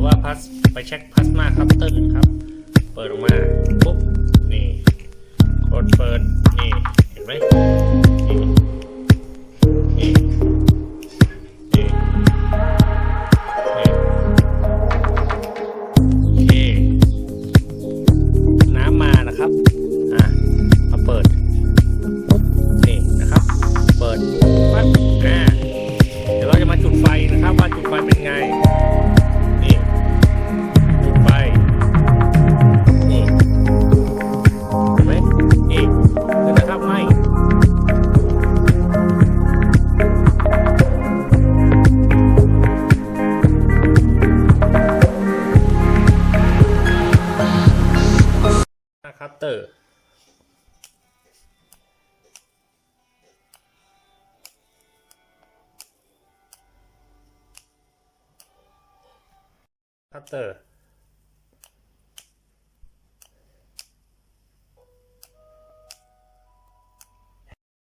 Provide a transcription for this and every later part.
รือว่าพัสไปเช็คพลาสมาคัพเตอร์นะครับ เปิดออกมาปุ๊บนี่กดเปิดนี่เห็นไหม เตอร์คัตเตอร์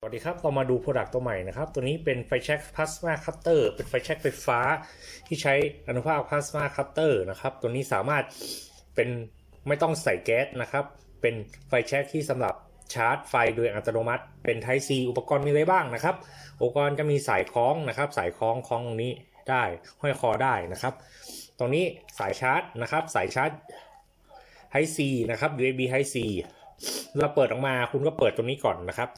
สวัสดีครับ เรามาดู Product ตัวใหม่นะครับ ตัวนี้เป็นไฟแช็กพลาสมาคัตเตอร์ เป็นไฟแช็กไฟฟ้าที่ใช้อนุภาคพลาสมาคัตเตอร์นะครับ ตัวนี้สามารถเป็นไม่ต้องใส่แก๊สนะครับ เป็นไฟแช็กที่สำหรับชาร์จไฟโดยอัตโนมัติ เป็น Type C อุปกรณ์มีอะไรบ้างนะครับ อุปกรณ์จะมีสายคล้องนะครับ สายคล้องคล้องตรงนี้ได้ห้อยคอได้นะครับ ตรงนี้สายชาร์จนะครับ สายชาร์จ Type C นะครับ USB Type C เราเปิดออกมาคุณก็เปิดตรงนี้ก่อนนะครับ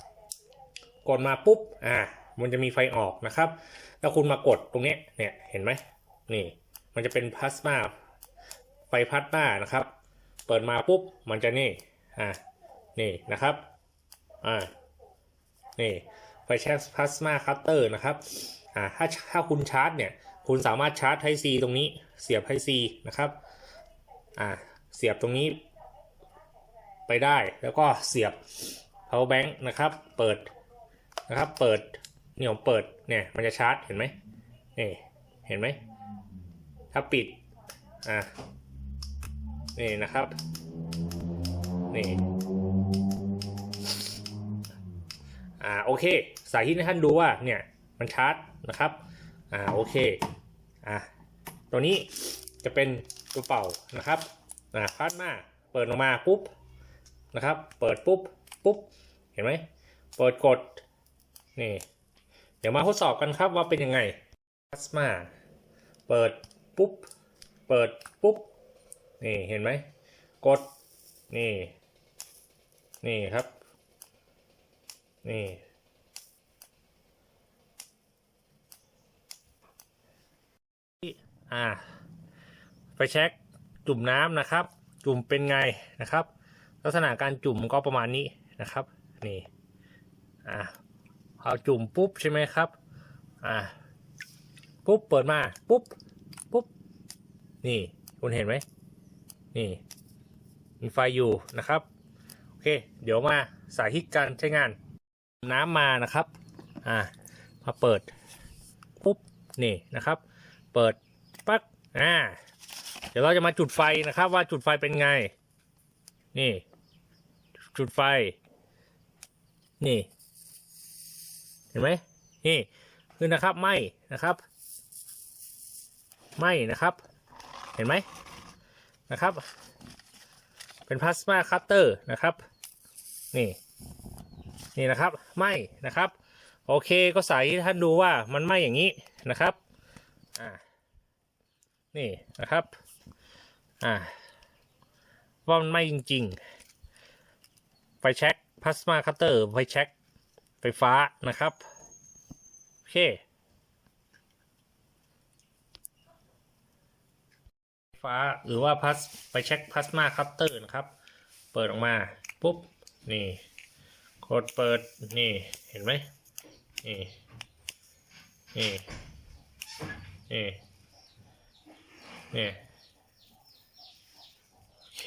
กดมาปุ๊บอ่ามันจะมีไฟออกนะครับ แล้วคุณมากดตรงนี้เนี่ยเห็นไหมนี่ มันจะเป็นพลาสมาไฟพลาสมานะครับ เปิดมาปุ๊บมันจะนี่ อ่านี่นะครับอ่านี่ไฟแช็กพลาสมาคัตเตอร์นะครับอ่าถ้าถ้าคุณชาร์จเนี่ย คุณสามารถชาร์จไทซีตรงนี้เสียบไทซีนะครับอ่าเสียบตรงนี้ไปได้แล้วก็เสียบ power bank นะครับ เปิดนะครับ เปิดเนี่ยผมเปิดเนี่ยมันจะชาร์จเห็นไหมนี่เห็นไหมถ้าปิดอะนี่นะครับ นี่อ่าโอเค สาธิตให้ท่านดูว่าเนี่ยมันชาร์จนะครับอ่าโอเคอะตัวนี้จะเป็นตัวเป่านะครับอ่าพลาดมาเปิดออกมาปุ๊บนะครับ เปิดปุ๊บปุ๊บเห็นไหมเปิดกดนี่เดี๋ยวมาทดสอบกันครับว่าเป็นยังไงพลาสมาเปิดปุ๊บเปิดปุ๊บนี่เห็นไหมกดนี่ นี่ครับ นี่ อ่าไฟแช็กจุ่มน้ำนะครับ จุ่มเป็นไงนะครับ ลักษณะการจุ่มก็ประมาณนี้นะครับ นี่ อ่าพอจุ่มปุ๊บใช่ไหมครับ อ่า ปุ๊บเปิดมา ปุ๊บ ปุ๊บ นี่ คุณเห็นไหมนี่ มีไฟอยู่นะครับ เค เดี๋ยวมาสาธิตการใช้งาน น้ำมานะครับ อ่า มาเปิด ปุ๊บ นี่นะครับ เปิด ปั๊ก อ่า เดี๋ยวเราจะมาจุดไฟนะครับ ว่าจุดไฟเป็นไง นี่ จุดไฟ นี่ เห็นไหมนี่ คือนะครับ ไหมนะครับ ไหมนะครับ เห็นไหมนะครับ เป็นพลาสมาคัตเตอร์นะครับ นี่ นี่นะครับไหมนะครับ โอเคก็ใส่ท่านดูว่ามันไหมอย่างนี้นะครับอ่านี่นะครับอ่าว่ามันไหมจริง ๆ ไฟแช็กพลาสมาคัตเตอร์ไฟแช็กไฟฟ้านะครับ โอเค ฟ้าหรือว่าพัสไปเช็คพลาสมาคัพเตอร์นะครับ เปิดออกมาปุ๊บนี่กดเปิดนี่เห็นไหมนี่นี่นี่นี่โอเค